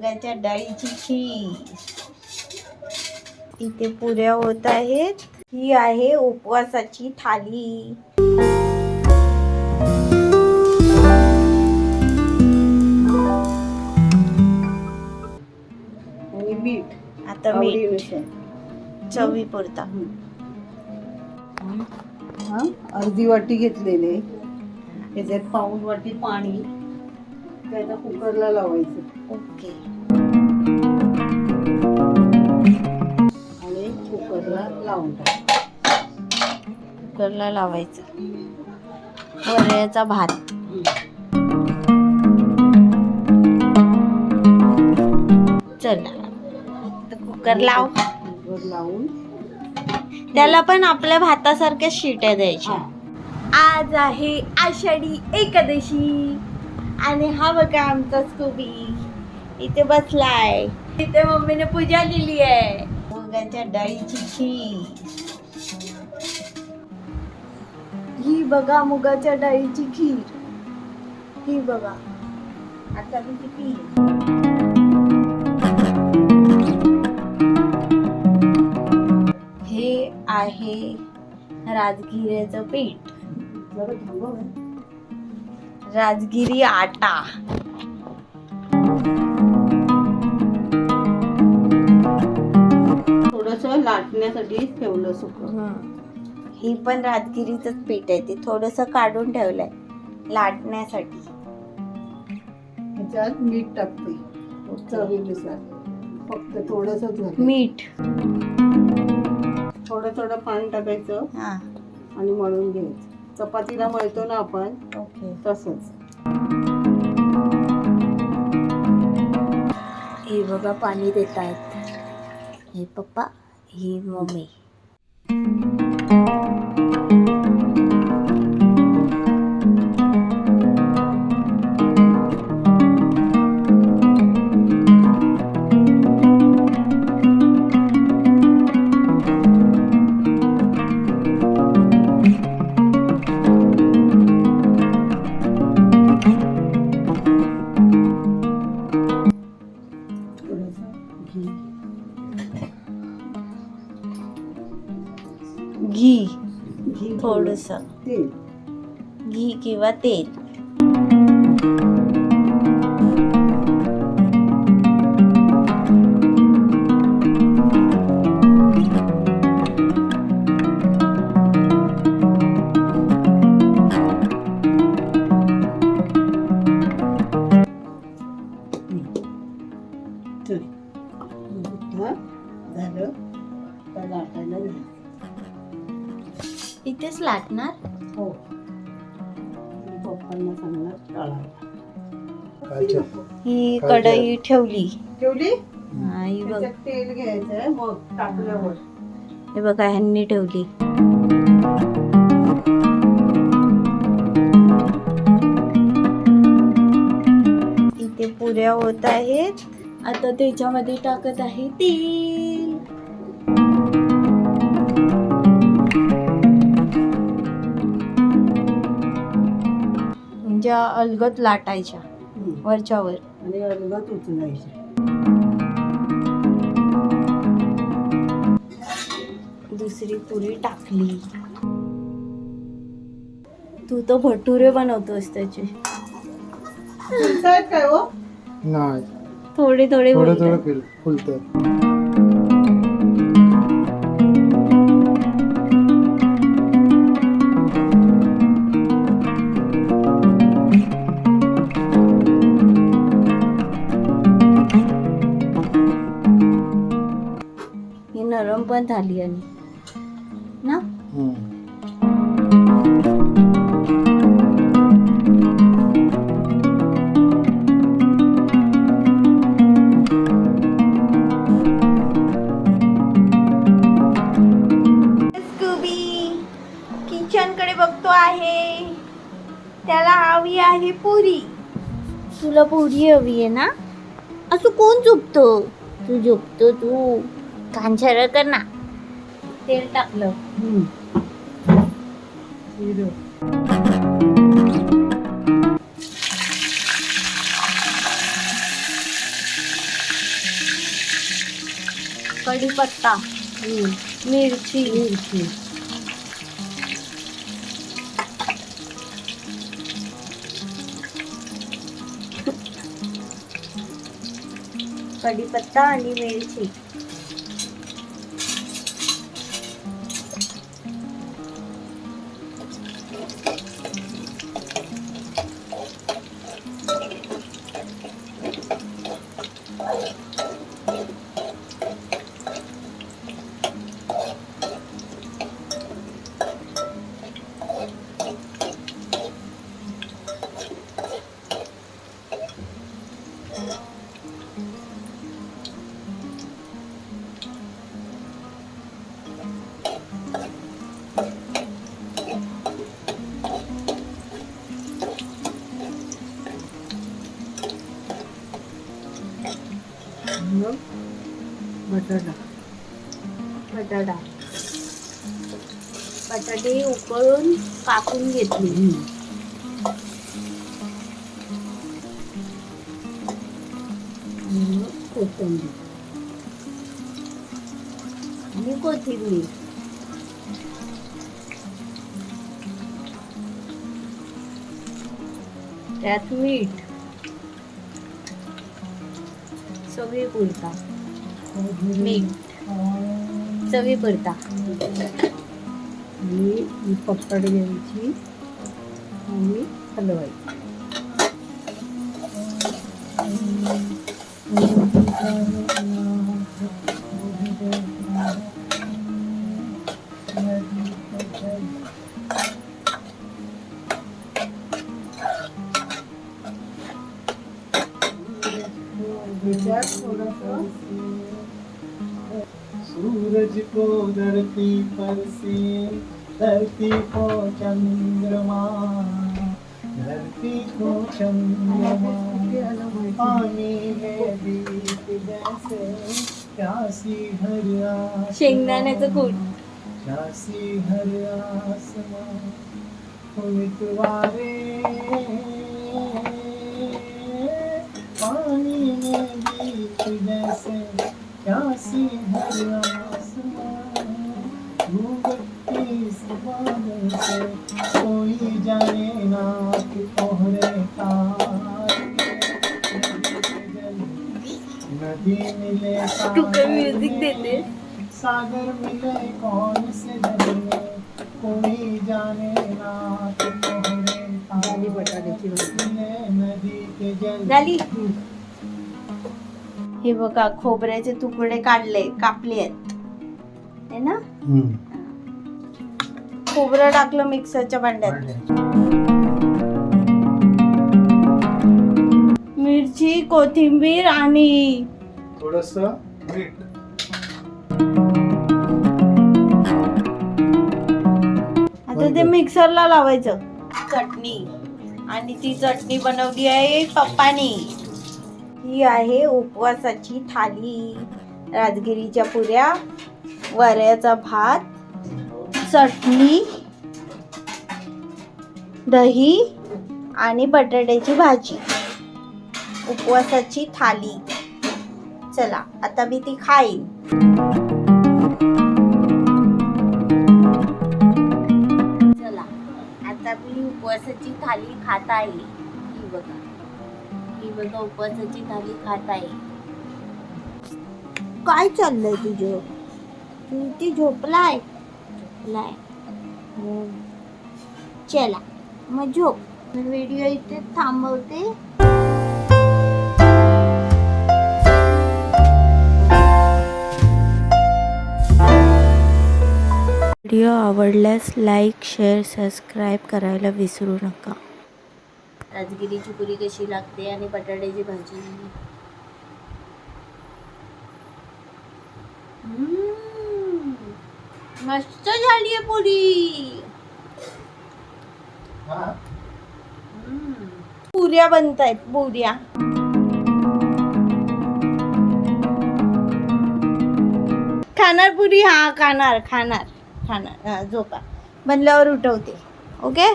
मुगाच्या डाळीची खीर. इथे पुऱ्या होत आहेत. ही आहे उपवासाची थाली. मीठ. आता मीठ. चवी पुरता. हा. अर्धी वाटी घेतलेले. त्याच्यात पाऊण वाटी पाणी. त्याला कुकरला लावायचं. ओके. आणि कुकरला लावून टाक. कुकरला लावायचं. वरयाचा भात. चला. तर कुकर लाव. कुकर लावून. त्याला पण आपल्या भातासारख्या शिट्या द्यायच्या. आज आहे आषाढी एकादशी. आणि हा बघा आमचा स्कूबी. इथे बसलाय. इथे मम्मीने पूजा लिहिली आहे. मुगाच्या डाळीची खीर. ही बघा मुगाच्या डाळीची खीर. ही बघा. आता मी ती पी हे आहे राजगिऱ्याचं पीठ. राजगिरी आटा. थोडस लाटण्यासाठी ठेवलं सुक. ही. पण राजगिरीच पीठ आहे. ते थोडस काढून ठेवलंय लाटण्यासाठी. त्याच्यात मीठ टाकते. चवीनुसार फक्त थोडस मीठ. थोडं थोडं पाणी टाकायचं हा. आणि मळून घ्यायचं. चपातीला मळतो ना आपण ओके. तसंच. हे बघा पाणी देत आहेत. हे पप्पा ही मम्मी. थोडस. तेल. घी किंवा तेल. इथेच लाटणार हो. पप्पांना सांगणार तळायला ही कढई ठेवली. ठेवली? हा, ही बघ. त्याच्यात तेल घ्यायचं मग टाकल्यावर. हे बघा ह्यांनी ठेवली. इथे पुऱ्या होत आहेत. आता त्याच्यामध्ये टाकत आहे तेल. म्हणजे अलगत लाटायच्या. वरच्यावर. आणि अलगत उचलायचे दुसरी पुरी टाकली. तू तर भटुरे बनवतोस त्याचे. काय हो? नाही. थोडे थोडे थोडं बोलतात. थोडं फुलतं झाली आणि. ना? किचनकडे बघतो आहे. त्याला हवी आहे पुरी. तुला पुरी हवी आहे ना? असं कोण झोपतो? तू झोपतो तू. कांछार कर ना. तेल टाकलं. कढीपत्ता. मिरची. मिरची. कढीपत्ता आणि मिरची. मग बटाटा. बटाटा. बटाटे उकळून कापून घेतले. मग कोथिंबीर. आणि कोथिंबीर. त्यात मीठ. चवी पुरता. मीठ. चवी पुरता. आणि ही पपड घ्यायची आणि हलवायची. त्याच्यात थोडंसं सूरज को धरती पर से धरती को चंद्रमा धरती को चंद्रमा पानी में दीप जैसे प्यासी हर शेंगदाण्याचं कूट. प्यासी हर आसमां उमितवारे पानी में दीप जैसे प्यासी हर आसमां भूगती इस बादल से कोई जाने ना कि कोहरे तार नदी मिले तू काय सागर म्युझिक में, देते सागर मिले कौन से जल में? कोई जाने ना कि कोहरे झाली तार बटाट्याची भाजी मिले नदी के जल झाली हे बघा खोबऱ्याचे तुकडे काढले कापले आहेत. ना? खोबरं टाकलं मिक्सरच्या भांड्यात. मिरची कोथिंबीर आणि थोडस मीठ. आता ते मिक्सरला लावायचं. चटणी. आणि ती चटणी बनवली आहे पप्पानी. ही आहे उपवासाची थाली. राजगिरीच्या पुऱ्या वऱ्याचा भात चटणी दही आणि बटाट्याची भाजी. उपवासाची थाली. चला आता मी ती खाईन. चला आता मी उपवासाची थाली खात आहे. ही बघा. ही बघा उपवासाची थाली खात आहे. काय चाललंय तुझं तू ती झोपलाय? झोपलाय. चला मग झोप. व्हिडिओ इथे थांबवते. व्हिडिओ आवडल्यास लाईक शेअर सबस्क्राईब करायला विसरू नका. राजगिरीची पुरी कशी लागते आणि बटाट्याची भाजी? हम्म, मस्त झाली आहे पुरी. हा. पुऱ्या बनत आहेत पुऱ्या. खाणार पुरी? हा खाणार खाणार खाणार. झोपा. बनल्यावर उठवते. ओके?